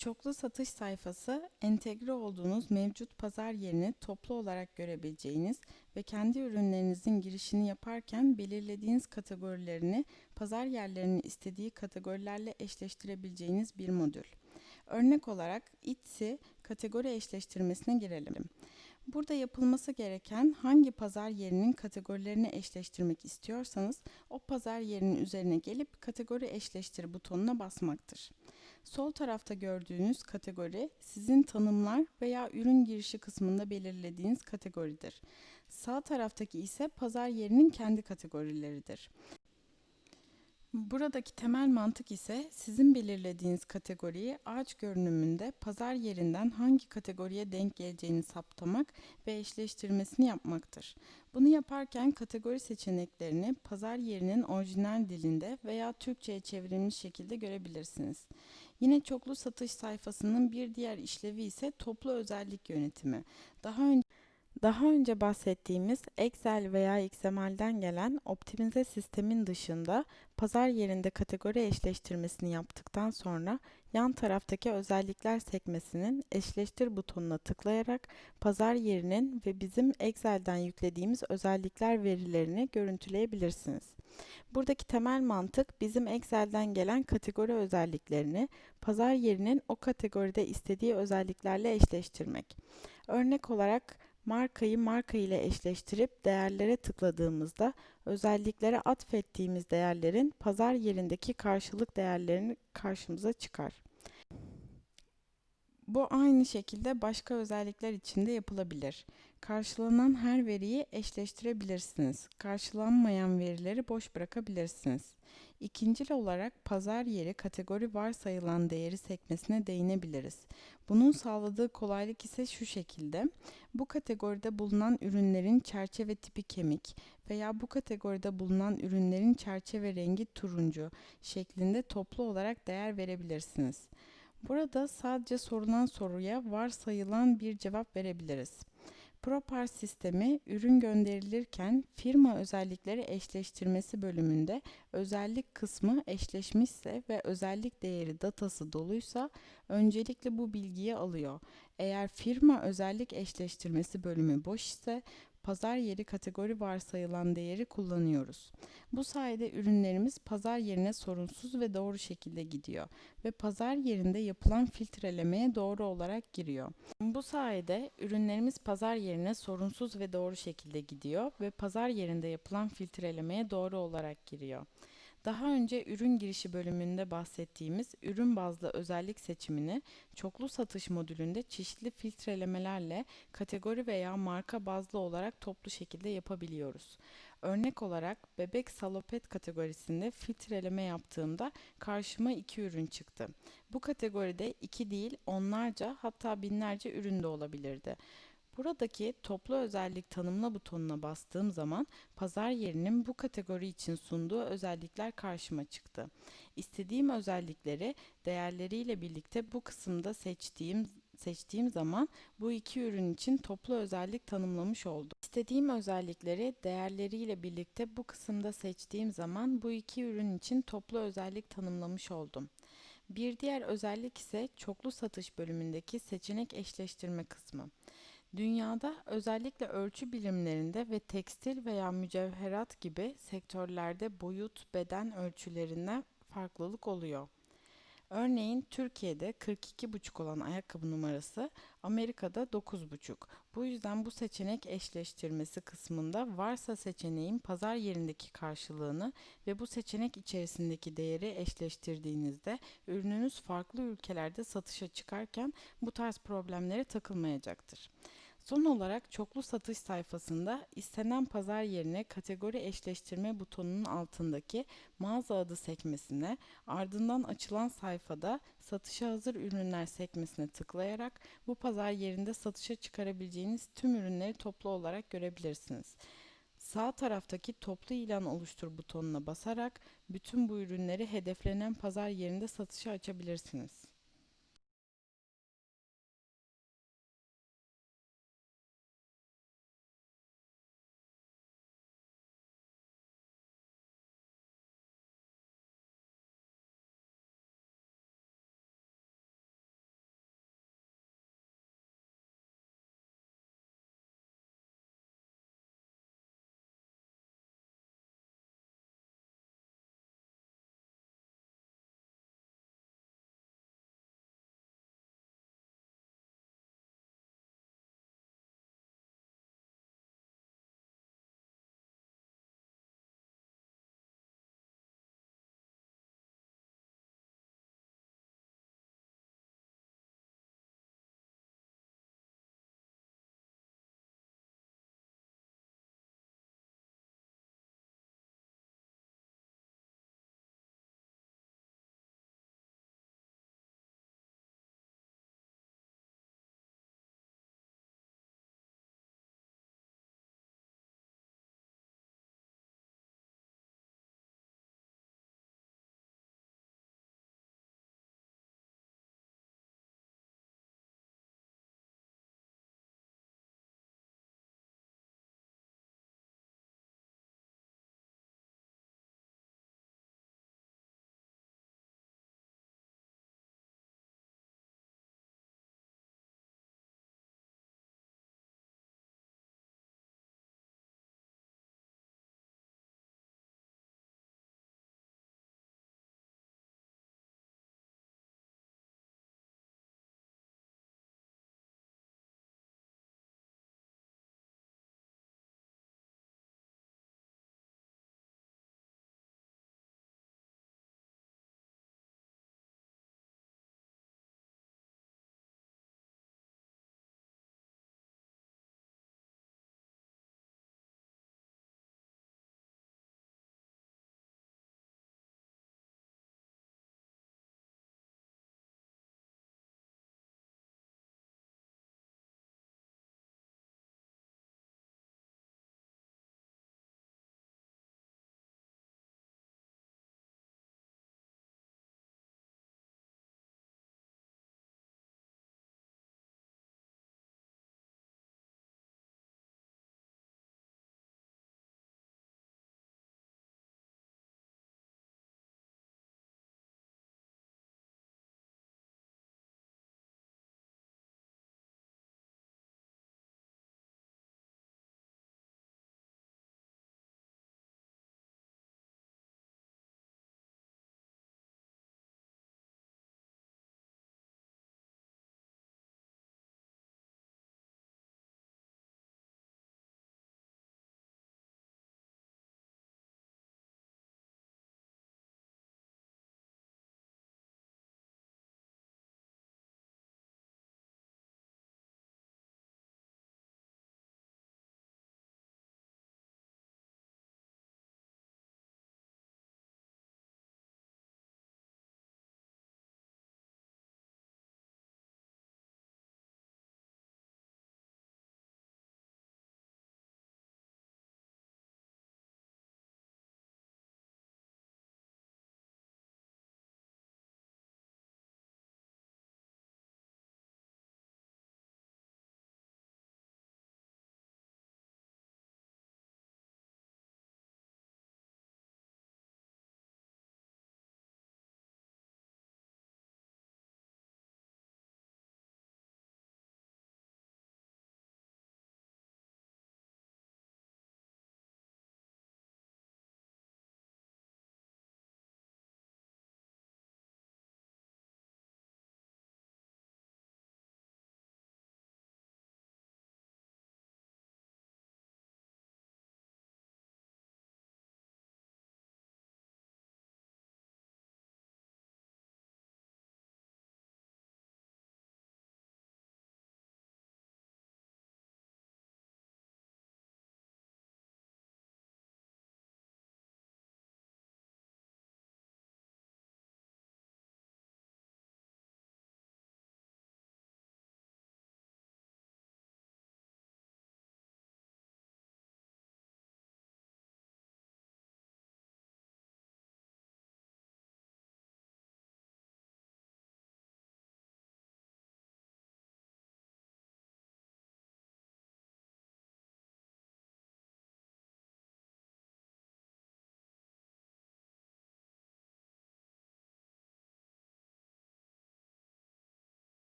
Çoklu satış sayfası, entegre olduğunuz mevcut pazar yerini toplu olarak görebileceğiniz ve kendi ürünlerinizin girişini yaparken belirlediğiniz kategorilerini pazar yerlerinin istediği kategorilerle eşleştirebileceğiniz bir modül. Örnek olarak Etsy kategori eşleştirmesine girelim. Burada yapılması gereken hangi pazar yerinin kategorilerini eşleştirmek istiyorsanız o pazar yerinin üzerine gelip kategori eşleştir butonuna basmaktır. Sol tarafta gördüğünüz kategori sizin tanımlar veya ürün girişi kısmında belirlediğiniz kategoridir. Sağ taraftaki ise pazar yerinin kendi kategorileridir. Buradaki temel mantık ise sizin belirlediğiniz kategoriyi ağaç görünümünde pazar yerinden hangi kategoriye denk geleceğini saptamak ve eşleştirmesini yapmaktır. Bunu yaparken kategori seçeneklerini pazar yerinin orijinal dilinde veya Türkçe'ye çevrilmiş şekilde görebilirsiniz. Yine çoklu satış sayfasının bir diğer işlevi ise toplu özellik yönetimi. Daha önce daha önce bahsettiğimiz Excel veya XML'den gelen optimize sistemin dışında pazar yerinde kategori eşleştirmesini yaptıktan sonra yan taraftaki özellikler sekmesinin eşleştir butonuna tıklayarak pazar yerinin ve bizim Excel'den yüklediğimiz özellikler verilerini görüntüleyebilirsiniz. Buradaki temel mantık bizim Excel'den gelen kategori özelliklerini pazar yerinin o kategoride istediği özelliklerle eşleştirmek. Örnek olarak markayı marka ile eşleştirip değerlere tıkladığımızda özelliklere atfettiğimiz değerlerin pazar yerindeki karşılık değerlerini karşımıza çıkar. Bu aynı şekilde başka özellikler için de yapılabilir. Karşılanan her veriyi eşleştirebilirsiniz. Karşılanmayan verileri boş bırakabilirsiniz. İkincil olarak pazar yeri kategori varsayılan değeri sekmesine değinebiliriz. Bunun sağladığı kolaylık ise şu şekilde. Bu kategoride bulunan ürünlerin çerçeve tipi kemik veya bu kategoride bulunan ürünlerin çerçeve rengi turuncu şeklinde toplu olarak değer verebilirsiniz. Burada sadece sorulan soruya varsayılan bir cevap verebiliriz. Propar sistemi ürün gönderilirken firma özellikleri eşleştirmesi bölümünde özellik kısmı eşleşmişse ve özellik değeri datası doluysa öncelikle bu bilgiyi alıyor. Eğer firma özellik eşleştirmesi bölümü boş ise pazar yeri kategori varsayılan değeri kullanıyoruz. Bu sayede ürünlerimiz pazar yerine sorunsuz ve doğru şekilde gidiyor ve pazar yerinde yapılan filtrelemeye doğru olarak giriyor. Bu sayede ürünlerimiz pazar yerine sorunsuz ve doğru şekilde gidiyor ve pazar yerinde yapılan filtrelemeye doğru olarak giriyor. Daha önce ürün girişi bölümünde bahsettiğimiz ürün bazlı özellik seçimini çoklu satış modülünde çeşitli filtrelemelerle kategori veya marka bazlı olarak toplu şekilde yapabiliyoruz. Örnek olarak bebek salopet kategorisinde filtreleme yaptığımda karşıma iki ürün çıktı. Bu kategoride iki değil onlarca hatta binlerce ürün de olabilirdi. Buradaki toplu özellik tanımla butonuna bastığım zaman pazar yerinin bu kategori için sunduğu özellikler karşıma çıktı. İstediğim özellikleri değerleriyle birlikte bu kısımda seçtiğim seçtiğim zaman bu iki ürün için toplu özellik tanımlamış oldum. İstediğim özellikleri değerleriyle birlikte bu kısımda seçtiğim zaman bu iki ürün için toplu özellik tanımlamış oldum. Bir diğer özellik ise çoklu satış bölümündeki seçenek eşleştirme kısmı. Dünyada özellikle ölçü birimlerinde ve tekstil veya mücevherat gibi sektörlerde boyut, beden ölçülerinden farklılık oluyor. Örneğin Türkiye'de 42,5 olan ayakkabı numarası Amerika'da 9,5. Bu yüzden bu seçenek eşleştirmesi kısmında varsa seçeneğin pazar yerindeki karşılığını ve bu seçenek içerisindeki değeri eşleştirdiğinizde ürününüz farklı ülkelerde satışa çıkarken bu tarz problemlere takılmayacaktır. Son olarak çoklu satış sayfasında istenen pazar yerine kategori eşleştirme butonunun altındaki mağaza adı sekmesine ardından açılan sayfada satışa hazır ürünler sekmesine tıklayarak bu pazar yerinde satışa çıkarabileceğiniz tüm ürünleri toplu olarak görebilirsiniz. Sağ taraftaki toplu ilan oluştur butonuna basarak bütün bu ürünleri hedeflenen pazar yerinde satışa açabilirsiniz.